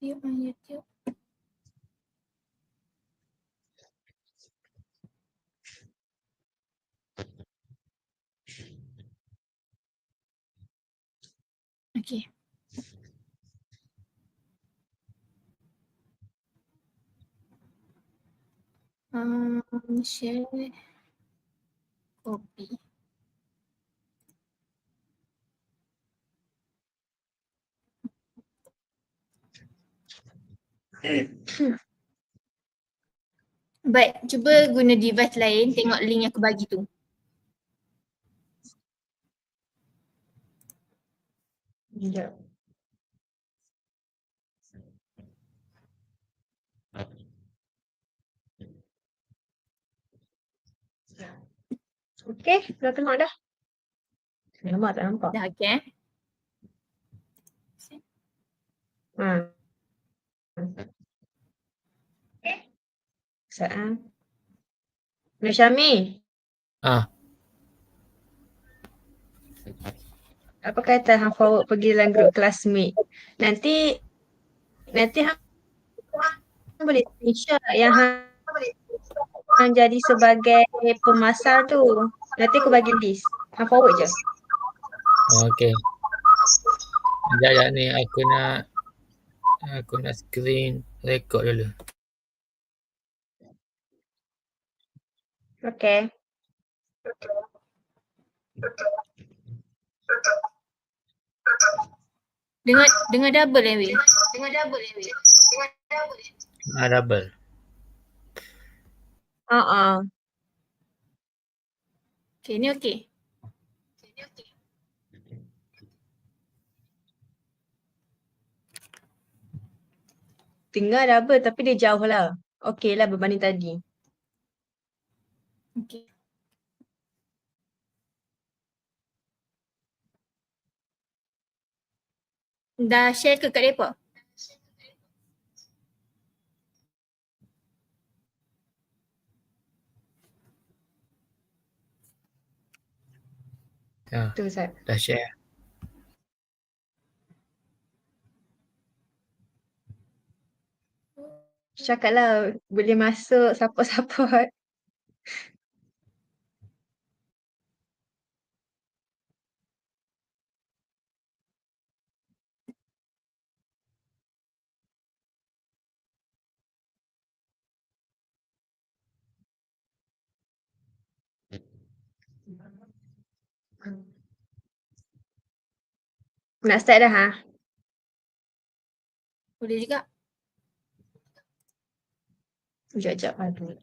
View on YouTube. Okay. Um, share copy. Baik, cuba guna device lain tengok link yang aku bagi tu. Sekejap. Okey, dah tengok dah. Nampak tak nampak? Dah okay eh? Ha. Saat. Nur Syami. Ah. Apa kata hang forward pergi dalam grup classmate. Nanti nanti hang hang boleh screenshot yang hang, hang jadi sebagai pemasar tu. Nanti aku bagi list. Hang forward je. Okay. Sekejap, sekejap ni aku nak aku nak screen record dulu. Okay. Dengar dengar double eh Will. Dengar double eh Will. Dengar double. Ah, double. Ha ah. Okay ni okay. Ni okay. Tinggal double tapi dia jauh lah. Okay lah berbanding tadi. Okay. Dah share ke kat mereka? Tu Ustaz. dah share. Cakap lah boleh masuk support-support. Nak start dah ha? Boleh juga. Sekejap, sekejap. Aduh.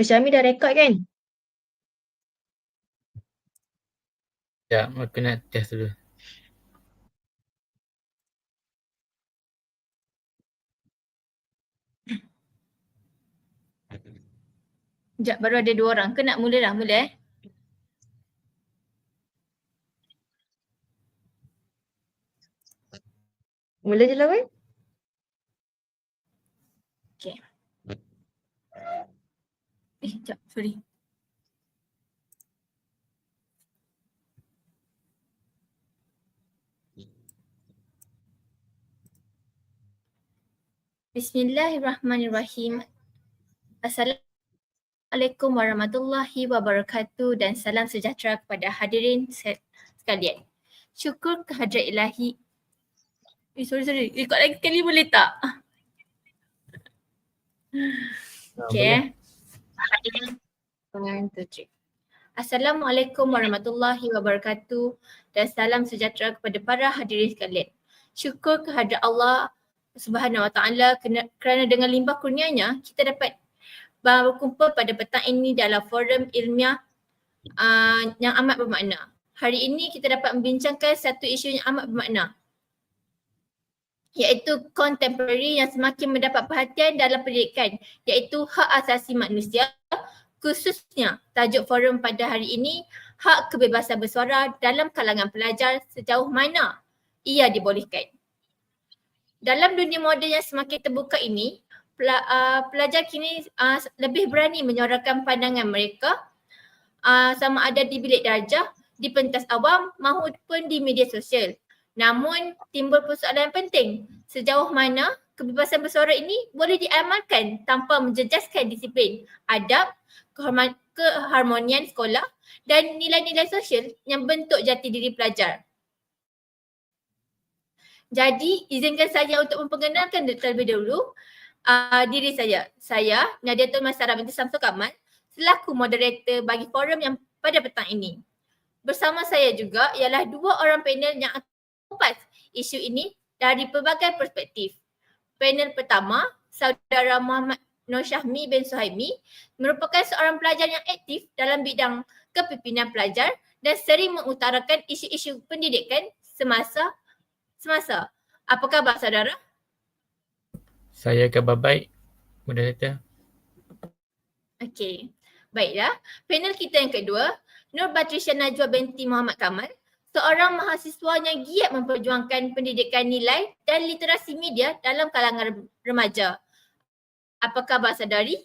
Syami dah rekod kan? Sekejap, aku nak test dulu. Sekejap baru ada dua orang. Ke nak mula dah? Mula eh? Mula je lah kan? Okay. Eh, sekejap. Sorry. Bismillahirrahmanirrahim. Assalamualaikum warahmatullahi wabarakatuh dan salam sejahtera kepada hadirin se- sekalian. Syukur kehadrat ilahi. Eh, sorry, sorry. Rekod lagi sekali boleh tak? Okay. One, two, three. Assalamualaikum warahmatullahi wabarakatuh dan salam sejahtera kepada para hadirin sekalian. Syukur kehadrat Allah Subhanahu wa taala kerana dengan limbah kurnianya kita dapat berkumpul pada petang ini dalam forum ilmiah uh, yang amat bermakna. Hari ini kita dapat membincangkan satu isu yang amat bermakna iaitu contemporary yang semakin mendapat perhatian dalam pendidikan iaitu hak asasi manusia khususnya tajuk forum pada hari ini hak kebebasan bersuara dalam kalangan pelajar sejauh mana ia dibolehkan. Dalam dunia moden yang semakin terbuka ini, pelajar kini uh, lebih berani menyuarakan pandangan mereka uh, sama ada di bilik darjah, di pentas awam maupun di media sosial. Namun timbul persoalan penting, sejauh mana kebebasan bersuara ini boleh diamalkan tanpa menjejaskan disiplin, adab, keharmonian sekolah dan nilai-nilai sosial yang bentuk jati diri pelajar. Jadi izinkan saya untuk memperkenalkan terlebih dahulu uh, diri saya. Saya Nadia Tun Masara binti Samsul Kamal selaku moderator bagi forum yang pada petang ini. Bersama saya juga ialah dua orang panel yang akan kupas isu ini dari pelbagai perspektif. Panel pertama, saudara Muhammad Nur Syahmi bin Suhaimi merupakan seorang pelajar yang aktif dalam bidang kepimpinan pelajar dan sering mengutarakan isu-isu pendidikan semasa semasa. Apa khabar saudara? Saya khabar baik, moderator. Okey. Baiklah. Panel kita yang kedua, Nur Batrisya Najwa binti Muhammad Kamal, seorang mahasiswa yang giat memperjuangkan pendidikan nilai dan literasi media dalam kalangan remaja. Apa khabar saudari?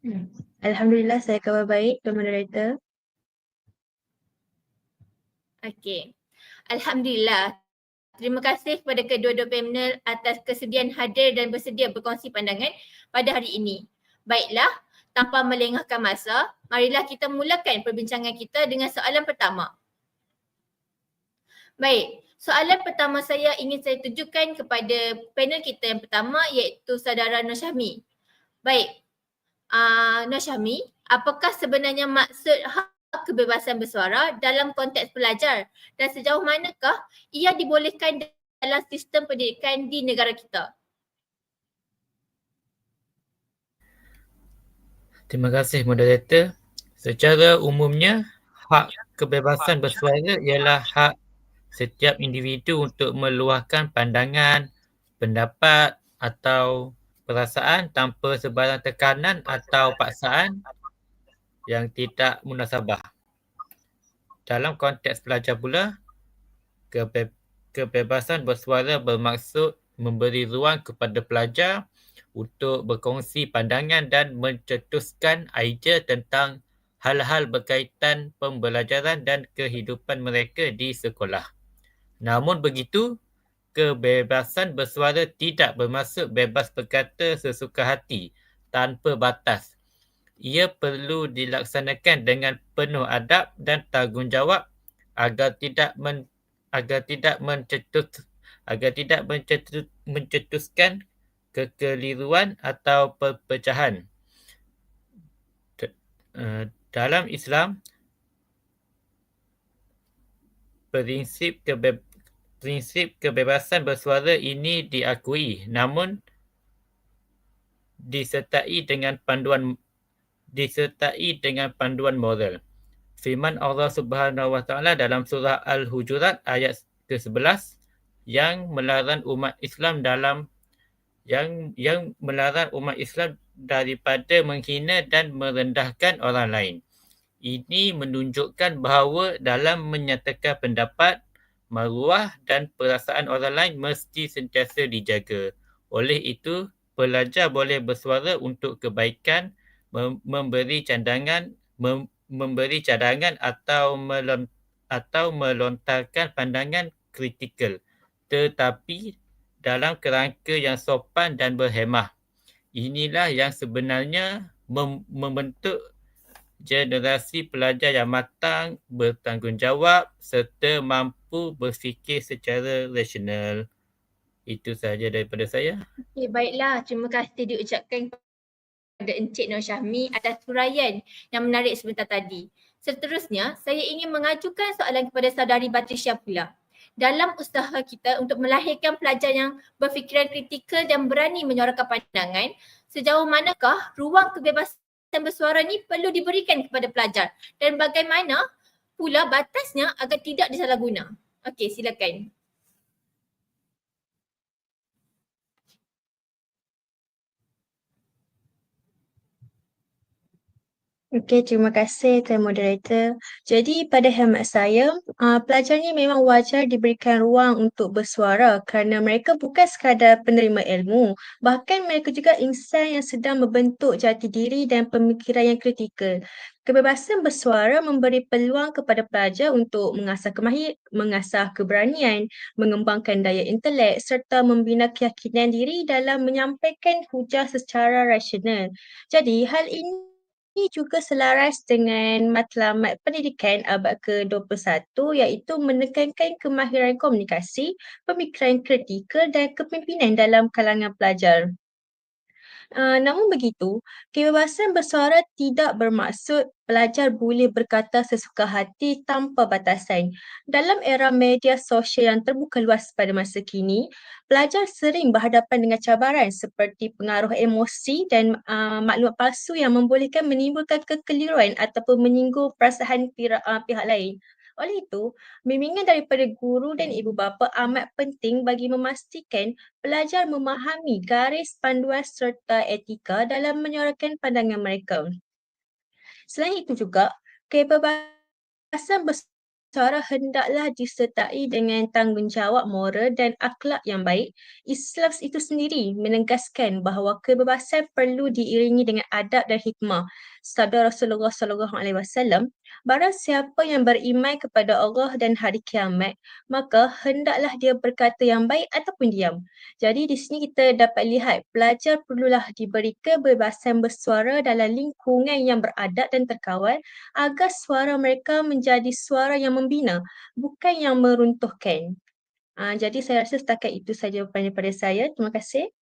Hmm. Alhamdulillah saya khabar baik, Tuan Moderator. Okey. Alhamdulillah. Terima kasih kepada kedua-dua panel atas kesediaan hadir dan bersedia berkongsi pandangan pada hari ini. Baiklah, tanpa melengahkan masa, marilah kita mulakan perbincangan kita dengan soalan pertama. Baik, soalan pertama saya ingin saya tujukan kepada panel kita yang pertama iaitu saudara Nur Syahmi. Baik, uh, Nur Syahmi, apakah sebenarnya maksud hak kebebasan bersuara dalam konteks pelajar dan sejauh manakah ia dibolehkan dalam sistem pendidikan di negara kita? Terima kasih moderator. Secara umumnya, hak kebebasan bersuara ialah hak setiap individu untuk meluahkan pandangan, pendapat atau perasaan tanpa sebarang tekanan atau paksaan yang tidak munasabah. Dalam konteks pelajar pula, kebe- kebebasan bersuara bermaksud memberi ruang kepada pelajar untuk berkongsi pandangan dan mencetuskan idea tentang hal-hal berkaitan pembelajaran dan kehidupan mereka di sekolah. Namun begitu, kebebasan bersuara tidak bermaksud bebas berkata sesuka hati tanpa batas. Ia perlu dilaksanakan dengan penuh adab dan tanggungjawab agar tidak men, agar tidak mencetus agar tidak mencetus, mencetuskan kekeliruan atau perpecahan. Eh, dalam Islam, prinsip kebe- prinsip kebebasan bersuara ini diakui namun disertai dengan panduan disertai dengan panduan moral. Firman Allah Subhanahu Wa Taala dalam surah Al-Hujurat ayat ke-11 yang melarang umat Islam dalam yang yang melarang umat Islam daripada menghina dan merendahkan orang lain. Ini menunjukkan bahawa dalam menyatakan pendapat maruah dan perasaan orang lain mesti sentiasa dijaga. Oleh itu, pelajar boleh bersuara untuk kebaikan, memberi cadangan, mem- memberi cadangan atau melon- atau melontarkan pandangan kritikal tetapi dalam kerangka yang sopan dan berhemah. Inilah yang sebenarnya mem- membentuk generasi pelajar yang matang, bertanggungjawab serta mampu berfikir secara rasional. Itu sahaja daripada saya. Okay, baiklah. Terima kasih diucapkan kepada Encik Nur Syahmi atas huraian yang menarik sebentar tadi. Seterusnya, saya ingin mengajukan soalan kepada saudari Batrisya pula. Dalam usaha kita untuk melahirkan pelajar yang berfikiran kritikal dan berani menyuarakan pandangan, sejauh manakah ruang kebebasan bersuara ni perlu diberikan kepada pelajar dan bagaimana pula batasnya agar tidak disalahguna. Okey, silakan. Okey, terima kasih Tuan Moderator. Jadi pada hemat saya, uh, pelajar ni memang wajar diberikan ruang untuk bersuara kerana mereka bukan sekadar penerima ilmu, bahkan mereka juga insan yang sedang membentuk jati diri dan pemikiran yang kritikal. Kebebasan bersuara memberi peluang kepada pelajar untuk mengasah kemahir, mengasah keberanian, mengembangkan daya intelek serta membina keyakinan diri dalam menyampaikan hujah secara rasional. Jadi hal ini ini juga selaras dengan matlamat pendidikan abad ke-21 iaitu menekankan kemahiran komunikasi, pemikiran kritikal dan kepimpinan dalam kalangan pelajar. Uh, namun begitu, kebebasan bersuara tidak bermaksud pelajar boleh berkata sesuka hati tanpa batasan. Dalam era media sosial yang terbuka luas pada masa kini, pelajar sering berhadapan dengan cabaran seperti pengaruh emosi dan uh, maklumat palsu yang membolehkan menimbulkan kekeliruan ataupun menyinggung perasaan pihak, uh, pihak lain. Oleh itu, bimbingan daripada guru dan ibu bapa amat penting bagi memastikan pelajar memahami garis panduan serta etika dalam menyuarakan pandangan mereka. Selain itu juga, kebebasan bersuara hendaklah disertai dengan tanggungjawab moral dan akhlak yang baik. Islam itu sendiri menegaskan bahawa kebebasan perlu diiringi dengan adab dan hikmah. Sabda Rasulullah sallallahu alaihi wasallam, barang siapa yang beriman kepada Allah dan hari kiamat, maka hendaklah dia berkata yang baik ataupun diam. Jadi di sini kita dapat lihat pelajar perlulah diberi kebebasan bersuara dalam lingkungan yang beradab dan terkawal agar suara mereka menjadi suara yang membina, bukan yang meruntuhkan. Uh, jadi saya rasa setakat itu saja daripada saya. Terima kasih.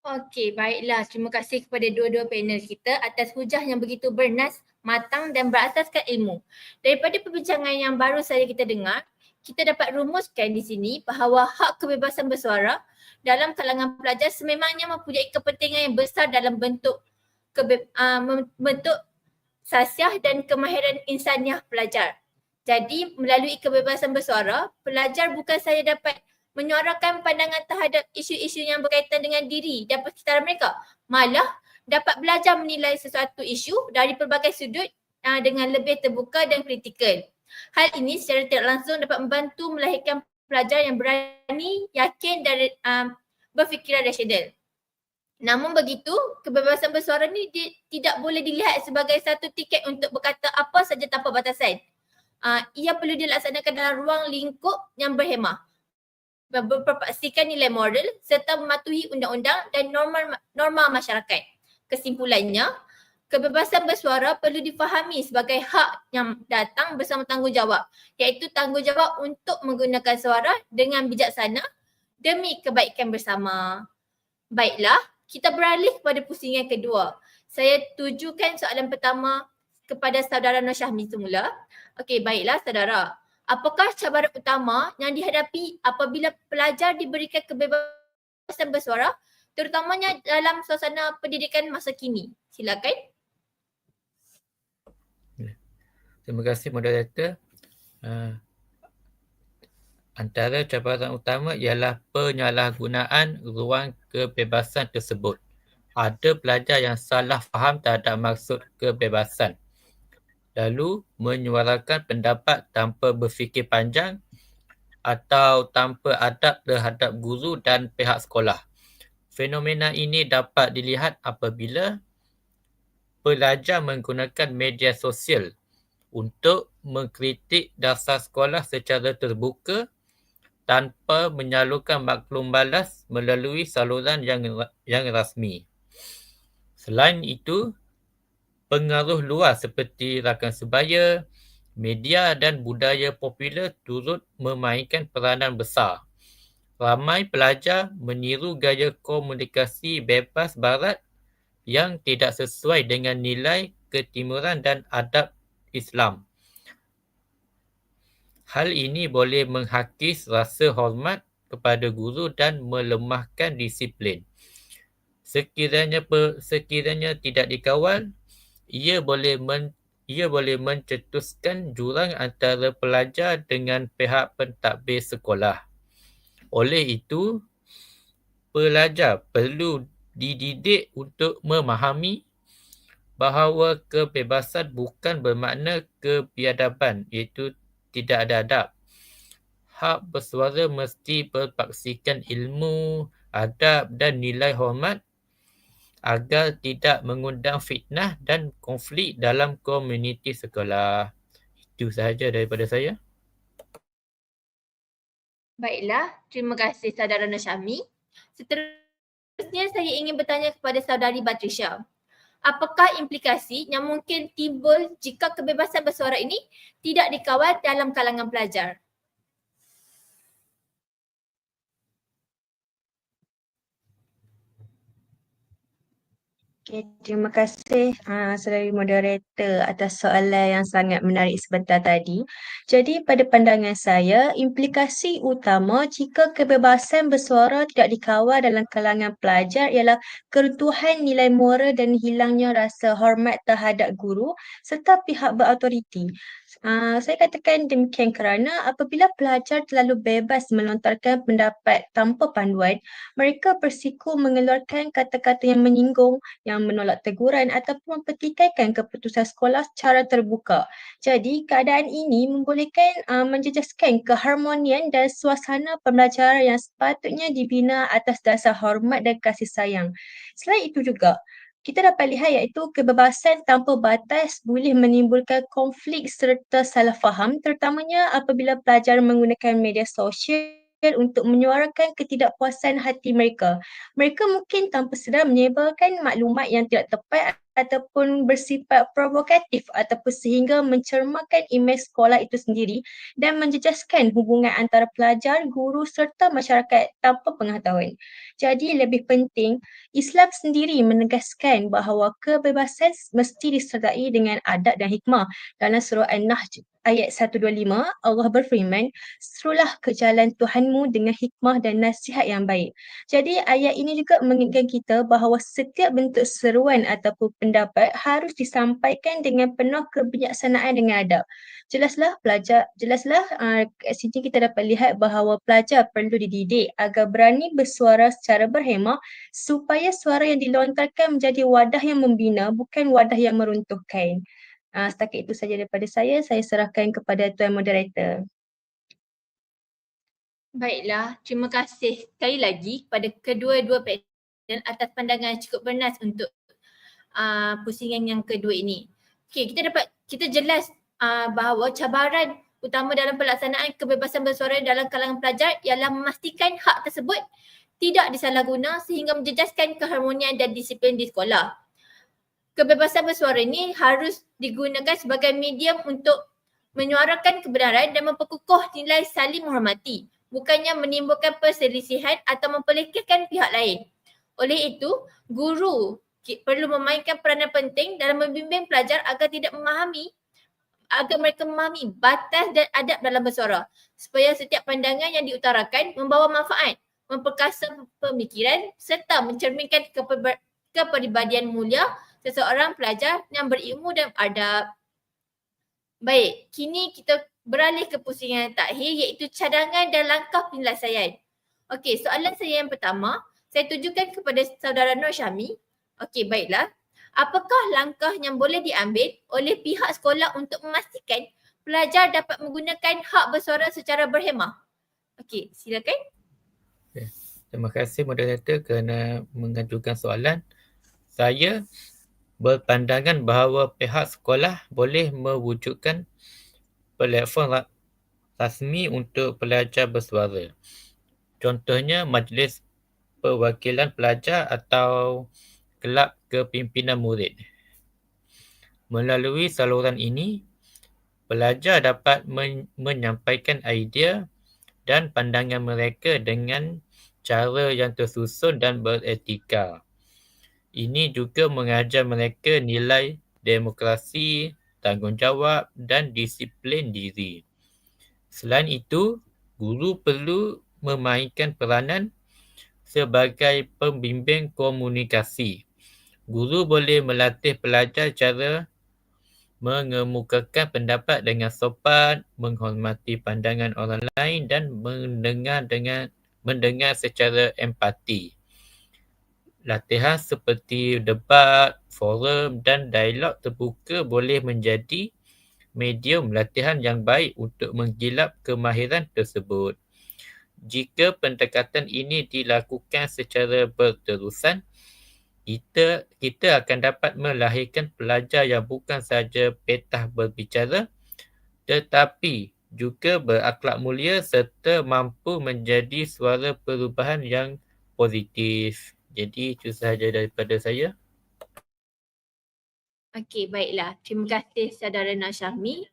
Okey, baiklah. Terima kasih kepada dua-dua panel kita atas hujah yang begitu bernas, matang dan berasaskan ilmu. Daripada perbincangan yang baru saja kita dengar, kita dapat rumuskan di sini bahawa hak kebebasan bersuara dalam kalangan pelajar sememangnya mempunyai kepentingan yang besar dalam bentuk kebe- uh, bentuk sasiah dan kemahiran insaniah pelajar. Jadi melalui kebebasan bersuara, pelajar bukan saja dapat menyuarakan pandangan terhadap isu-isu yang berkaitan dengan diri dan persekitaran mereka. Malah dapat belajar menilai sesuatu isu dari pelbagai sudut uh, dengan lebih terbuka dan kritikal. Hal ini secara tidak langsung dapat membantu melahirkan pelajar yang berani, yakin dan uh, berfikiran rasional. Namun begitu, kebebasan bersuara ni di, tidak boleh dilihat sebagai satu tiket untuk berkata apa saja tanpa batasan. Uh, ia perlu dilaksanakan dalam ruang lingkup yang berhemah berpastikan nilai moral serta mematuhi undang-undang dan norma norma masyarakat. Kesimpulannya, kebebasan bersuara perlu difahami sebagai hak yang datang bersama tanggungjawab iaitu tanggungjawab untuk menggunakan suara dengan bijaksana demi kebaikan bersama. Baiklah, kita beralih kepada pusingan kedua. Saya tujukan soalan pertama kepada saudara Nur Syahmi semula. Okey, baiklah saudara. Apakah cabaran utama yang dihadapi apabila pelajar diberikan kebebasan bersuara terutamanya dalam suasana pendidikan masa kini? Silakan. Terima kasih moderator. Uh, antara cabaran utama ialah penyalahgunaan ruang kebebasan tersebut. Ada pelajar yang salah faham terhadap maksud kebebasan lalu menyuarakan pendapat tanpa berfikir panjang atau tanpa adab terhadap guru dan pihak sekolah. Fenomena ini dapat dilihat apabila pelajar menggunakan media sosial untuk mengkritik dasar sekolah secara terbuka tanpa menyalurkan maklum balas melalui saluran yang yang rasmi. Selain itu, pengaruh luar seperti rakan sebaya, media dan budaya popular turut memainkan peranan besar. Ramai pelajar meniru gaya komunikasi bebas barat yang tidak sesuai dengan nilai ketimuran dan adab Islam. Hal ini boleh menghakis rasa hormat kepada guru dan melemahkan disiplin. Sekiranya sekiranya tidak dikawal, ia boleh men, ia boleh mencetuskan jurang antara pelajar dengan pihak pentadbir sekolah. Oleh itu, pelajar perlu dididik untuk memahami bahawa kebebasan bukan bermakna kebiadaban iaitu tidak ada adab. Hak bersuara mesti berpaksikan ilmu, adab dan nilai hormat agar tidak mengundang fitnah dan konflik dalam komuniti sekolah. Itu sahaja daripada saya. Baiklah, terima kasih saudara Noshami. Seterusnya saya ingin bertanya kepada saudari Batrisha. Apakah implikasi yang mungkin timbul jika kebebasan bersuara ini tidak dikawal dalam kalangan pelajar? Okay, terima kasih uh, saudari moderator atas soalan yang sangat menarik sebentar tadi. Jadi pada pandangan saya, implikasi utama jika kebebasan bersuara tidak dikawal dalam kalangan pelajar ialah keruntuhan nilai moral dan hilangnya rasa hormat terhadap guru serta pihak berautoriti. Uh, saya katakan demikian kerana apabila pelajar terlalu bebas melontarkan pendapat tanpa panduan, mereka bersikup mengeluarkan kata-kata yang menyinggung, yang menolak teguran ataupun mempertikaikan keputusan sekolah secara terbuka. Jadi keadaan ini membolehkan uh, menjejaskan keharmonian dan suasana pembelajaran yang sepatutnya dibina atas dasar hormat dan kasih sayang. Selain itu juga, kita dapat lihat iaitu kebebasan tanpa batas boleh menimbulkan konflik serta salah faham terutamanya apabila pelajar menggunakan media sosial untuk menyuarakan ketidakpuasan hati mereka. Mereka mungkin tanpa sedar menyebarkan maklumat yang tidak tepat ataupun bersifat provokatif ataupun sehingga mencermakan imej sekolah itu sendiri dan menjejaskan hubungan antara pelajar, guru serta masyarakat tanpa pengetahuan. Jadi lebih penting, Islam sendiri menegaskan bahawa kebebasan mesti disertai dengan adab dan hikmah dalam surah An-Nahl ayat 125 Allah berfirman serulah ke jalan Tuhanmu dengan hikmah dan nasihat yang baik. Jadi ayat ini juga mengingatkan kita bahawa setiap bentuk seruan ataupun pendapat harus disampaikan dengan penuh kebijaksanaan dengan adab. Jelaslah pelajar, jelaslah uh, sini kita dapat lihat bahawa pelajar perlu dididik agar berani bersuara secara berhemah supaya suara yang dilontarkan menjadi wadah yang membina bukan wadah yang meruntuhkan. Uh, setakat itu saja daripada saya. Saya serahkan kepada Tuan Moderator. Baiklah, terima kasih sekali lagi kepada kedua-dua panel atas pandangan cukup bernas untuk uh, pusingan yang kedua ini. Okey, kita dapat kita jelas uh, bahawa cabaran utama dalam pelaksanaan kebebasan bersuara dalam kalangan pelajar ialah memastikan hak tersebut tidak disalahguna sehingga menjejaskan keharmonian dan disiplin di sekolah kebebasan bersuara ini harus digunakan sebagai medium untuk menyuarakan kebenaran dan memperkukuh nilai saling menghormati bukannya menimbulkan perselisihan atau memperlekehkan pihak lain. Oleh itu, guru perlu memainkan peranan penting dalam membimbing pelajar agar tidak memahami agar mereka memahami batas dan adab dalam bersuara supaya setiap pandangan yang diutarakan membawa manfaat, memperkasa pemikiran serta mencerminkan kepribadian mulia seseorang pelajar yang berilmu dan adab. Baik, kini kita beralih ke pusingan takhir iaitu cadangan dan langkah penyelesaian. Okey, soalan saya yang pertama, saya tujukan kepada saudara Nur Syami. Okey, baiklah. Apakah langkah yang boleh diambil oleh pihak sekolah untuk memastikan pelajar dapat menggunakan hak bersuara secara berhemah? Okey, silakan. Okay. Terima kasih moderator kerana mengajukan soalan. Saya berpandangan bahawa pihak sekolah boleh mewujudkan platform rasmi untuk pelajar bersuara. Contohnya majlis perwakilan pelajar atau kelab kepimpinan murid. Melalui saluran ini, pelajar dapat men- menyampaikan idea dan pandangan mereka dengan cara yang tersusun dan beretika. Ini juga mengajar mereka nilai demokrasi, tanggungjawab dan disiplin diri. Selain itu, guru perlu memainkan peranan sebagai pembimbing komunikasi. Guru boleh melatih pelajar cara mengemukakan pendapat dengan sopan, menghormati pandangan orang lain dan mendengar dengan mendengar secara empati latihan seperti debat, forum dan dialog terbuka boleh menjadi medium latihan yang baik untuk menggilap kemahiran tersebut. Jika pendekatan ini dilakukan secara berterusan, kita kita akan dapat melahirkan pelajar yang bukan sahaja petah berbicara tetapi juga berakhlak mulia serta mampu menjadi suara perubahan yang positif. Jadi itu sahaja daripada saya. Okey, baiklah. Terima kasih saudara Nasyahmi.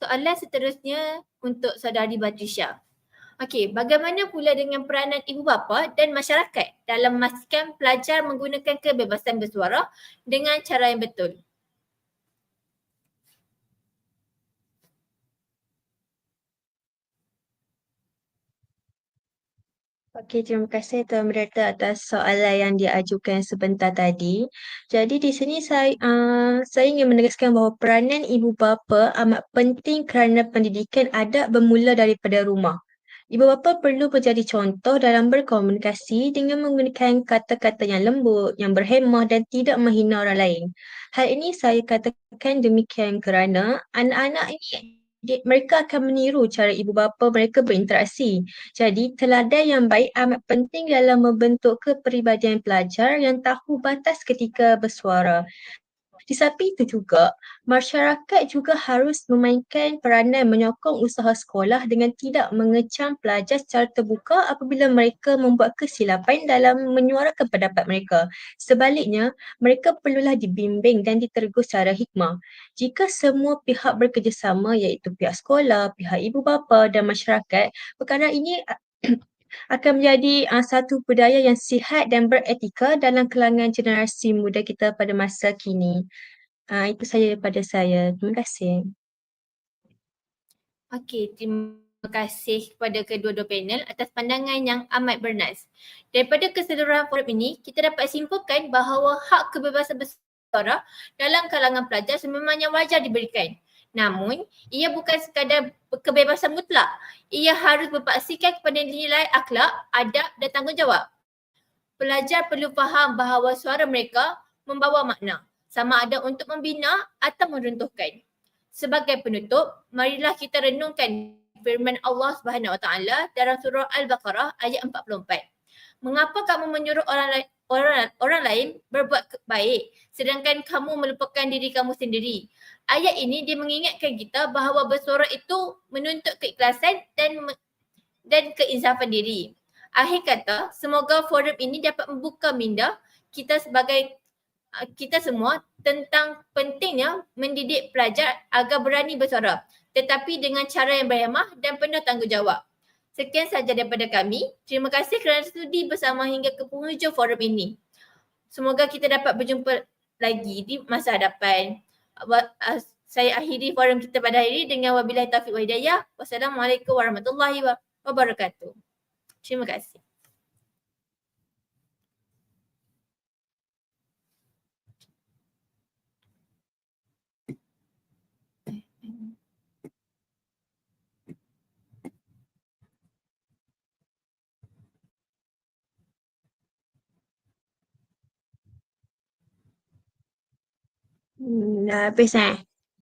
Soalan seterusnya untuk saudari Batrisha. Okey, bagaimana pula dengan peranan ibu bapa dan masyarakat dalam memastikan pelajar menggunakan kebebasan bersuara dengan cara yang betul? Okey, terima kasih Tuan Merata atas soalan yang diajukan sebentar tadi. Jadi di sini saya uh, saya ingin menegaskan bahawa peranan ibu bapa amat penting kerana pendidikan adat bermula daripada rumah. Ibu bapa perlu menjadi contoh dalam berkomunikasi dengan menggunakan kata-kata yang lembut, yang berhemah dan tidak menghina orang lain. Hal ini saya katakan demikian kerana anak-anak ini mereka akan meniru cara ibu bapa mereka berinteraksi. Jadi teladan yang baik amat penting dalam membentuk kepribadian pelajar yang tahu batas ketika bersuara. Di samping itu juga, masyarakat juga harus memainkan peranan menyokong usaha sekolah dengan tidak mengecam pelajar secara terbuka apabila mereka membuat kesilapan dalam menyuarakan pendapat mereka. Sebaliknya, mereka perlulah dibimbing dan ditegur secara hikmah. Jika semua pihak bekerjasama iaitu pihak sekolah, pihak ibu bapa dan masyarakat, perkara ini akan menjadi uh, satu budaya yang sihat dan beretika dalam kalangan generasi muda kita pada masa kini. Uh, itu saja daripada saya. Terima kasih. Okey, terima kasih kepada kedua-dua panel atas pandangan yang amat bernas. Daripada keseluruhan forum ini, kita dapat simpulkan bahawa hak kebebasan bersuara dalam kalangan pelajar sememangnya wajar diberikan. Namun, ia bukan sekadar kebebasan mutlak. Ia harus berpaksikan kepada nilai akhlak, adab dan tanggungjawab. Pelajar perlu faham bahawa suara mereka membawa makna sama ada untuk membina atau meruntuhkan. Sebagai penutup, marilah kita renungkan firman Allah Subhanahu Wa Taala dalam surah Al-Baqarah ayat 44. Mengapa kamu menyuruh orang lain orang orang lain berbuat baik sedangkan kamu melupakan diri kamu sendiri? ayat ini dia mengingatkan kita bahawa bersuara itu menuntut keikhlasan dan dan keinsafan diri. Akhir kata, semoga forum ini dapat membuka minda kita sebagai kita semua tentang pentingnya mendidik pelajar agar berani bersuara tetapi dengan cara yang berhemah dan penuh tanggungjawab. Sekian sahaja daripada kami. Terima kasih kerana studi bersama hingga ke penghujung forum ini. Semoga kita dapat berjumpa lagi di masa hadapan. Ah, saya akhiri forum kita pada hari ini dengan wabillahi taufiq wa hidayah. Wassalamualaikum warahmatullahi wabarakatuh. Terima kasih. Hmm, dah habis eh?